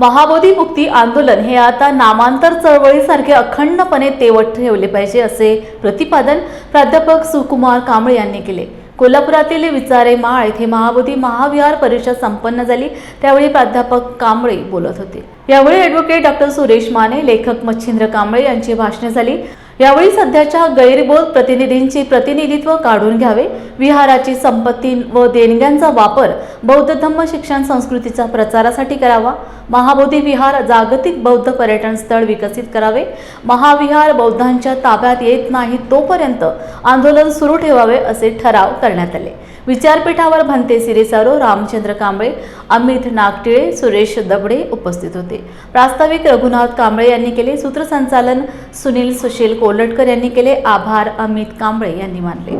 महाबोधी मुक्ती आंदोलन हे आता नामांतर चळवळीसारखे अखंडपणे तेवट ठेवले पाहिजे असे प्रतिपादन प्राध्यापक सुकुमार कांबळे यांनी केले. कोल्हापुरातील विचारे माळ येथे महाबोधी महाविहार परिषद संपन्न झाली. त्यावेळी प्राध्यापक कांबळे बोलत होते. यावेळी ॲडव्होकेट डॉक्टर सुरेश माने लेखक मच्छिंद्र कांबळे यांची भाषणे झाली. यावेळी सध्याच्या गैरबोध प्रतिनिधींची प्रतिनिधित्व काढून घ्यावे विहाराची संपत्ती व देणग्यांचा वापर बौद्ध धम्म शिक्षण संस्कृतीचा प्रचारासाठी करावा महाबोधी विहार जागतिक बौद्ध पर्यटन स्थळ विकसित करावे महाविहार बौद्धांच्या ताब्यात येत नाही तोपर्यंत आंदोलन सुरू ठेवावे असे ठराव करण्यात आले. विचारपीठावर भंते सिरेसारो रामचंद्र कांबळे अमित नागटिळे सुरेश दबडे उपस्थित होते. प्रास्ताविक रघुनाथ कांबळे यांनी केले सूत्रसंचालन सुनील सुशील कोलटकर यांनी केले आभार अमित कांबळे यांनी मानले.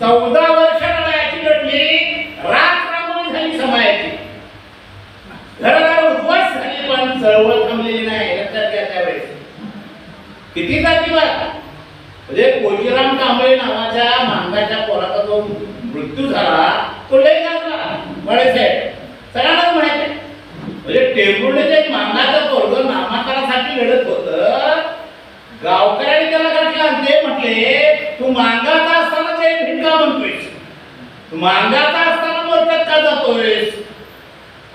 चौदा वर्ष लढायची लढली रात रांगोळी झाली समायाची घरदार उपवास झाली पण चळवळ थांबलेली नाही. लक्षात घ्या त्यावेळेस. किती जातीवाद म्हणजे विक्रम कांबळे नावाच्या मांगाच्या पोराचा जो मृत्यू झाला तो लय गाजला बळे साहेब सगळ्यांनाच माहिती आहे. म्हणजे टेंबुर्डेचं एक मांगाचं पोरग नामांतरासाठी लढत होतं. गावकऱ्यांनी त्याला गाठला ते म्हटले तू मांगाचा असताना ते भिंका म्हणतोयस. तू मांगाचा असताना मोर्चात का जातोयस?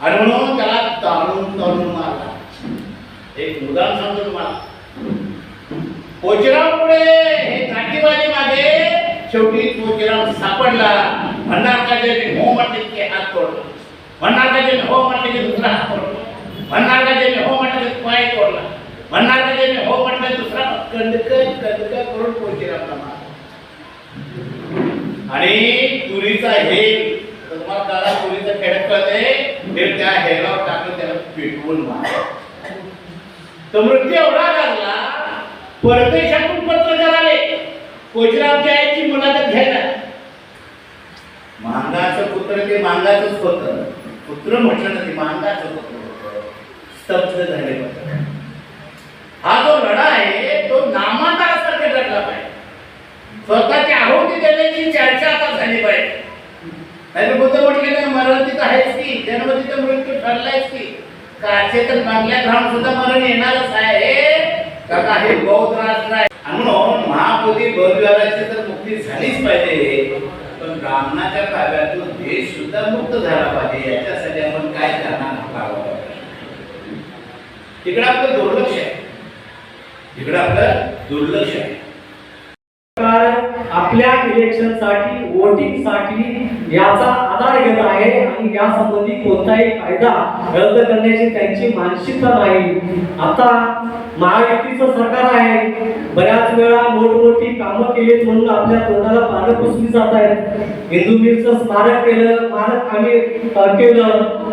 आणि म्हणून त्याला ताणून ताणून मारला. एक उदाहरण सांगतो तुम्हाला. पुढे जातीवादी मागे शेवटी पोचराम सापडला. म्हणणार का जे मी हो म्हटले की हात तोडला मी हो म्हटले की दुसरा हात तोडला मी हो म्हटले की पाय तोडला मी हो म्हटले दुसरा कंदक कंदक करून पोचरामला मारला. आणि तुरीचा हे तुम्हाला दादा तुरीचं खेळत कळते हे त्या हेरावर टाकून त्याला पेटवून मारला. तर मृत्यू एवढा लागला परदेशातून पत्रकार आले कोचरामच्या आईची मुलाखत घ्यायला. मांगाचं पुत्र ते मांगाचंच होतं. पुत्र म्हटलं ना ते मांगाचं पुत्र होतं. स्तब्ध झाले पत्रकार हा जो लढा आहे तो नामांतरासारखे लढला पाहिजे. स्वतःची आहुती देण्याची चर्चा आता झाली पाहिजे. नाही बुद्ध म्हटले ना मरण तिथं आहेच की जन्म तिथं मृत्यू ठरलायच की. काचे तर बांगल्यात घाम सुद्धा मरण येणारच आहे. का हे बौद्ध राष्ट्र आहे म्हणून महाबोधी बौद्धविहाराची तर मुक्ती झालीच पाहिजे. पण ब्राह्मणाच्या ताब्यातून देश सुद्धा मुक्त झाला पाहिजे. याच्यासाठी आपण काय करणार आहोत तिकडे आपलं दुर्लक्ष आहे. तिकडे आपलं दुर्लक्ष आहे. आपल्या इलेक्शनसाठी वोटिंगसाठी याचा आधार घेत आहे आणि या संबंधी कोणताही कायदा रद्द करण्याची त्यांची मानसिकता नाही. आता महायुतीचं सरकार आहे. बऱ्याच वेळा मोठमोठी कामं केलीत म्हणून आपल्या तोंडाला पानं पुसली जात आहेत. हिंदू स्मारक केलं स्मारक आम्ही केलं.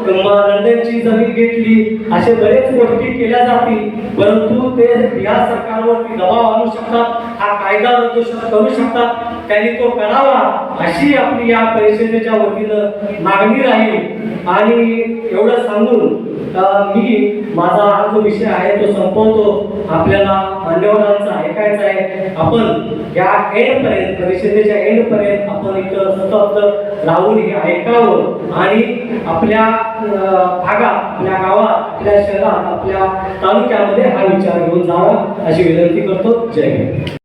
किंवा लंडनची जमीन घेतली. असे बरेच गोष्टी केल्या जातील. परंतु ते या सरकारवरती दबाव आणू शकतात. हा कायदा रद्द करू शकतात. त्यांनी तो करावा अशी आपली या परिषदेच्या वतीनं मागणी राहील. आणि एवढं सांगून मी माझा हा जो विषय आहे तो संपवतो. आपल्याला मान्यवरांचा ऐकायचा आहे. आपण या एंड पर्यंत परिषदेच्या एंड पर्यंत आपण इथं सतत राहून हे ऐकावं. आणि आपल्या भागात आपल्या गावात आपल्या शहरात आपल्या तालुक्यामध्ये हा विचार घेऊन जावा अशी विनंती करतो. जय हिंद.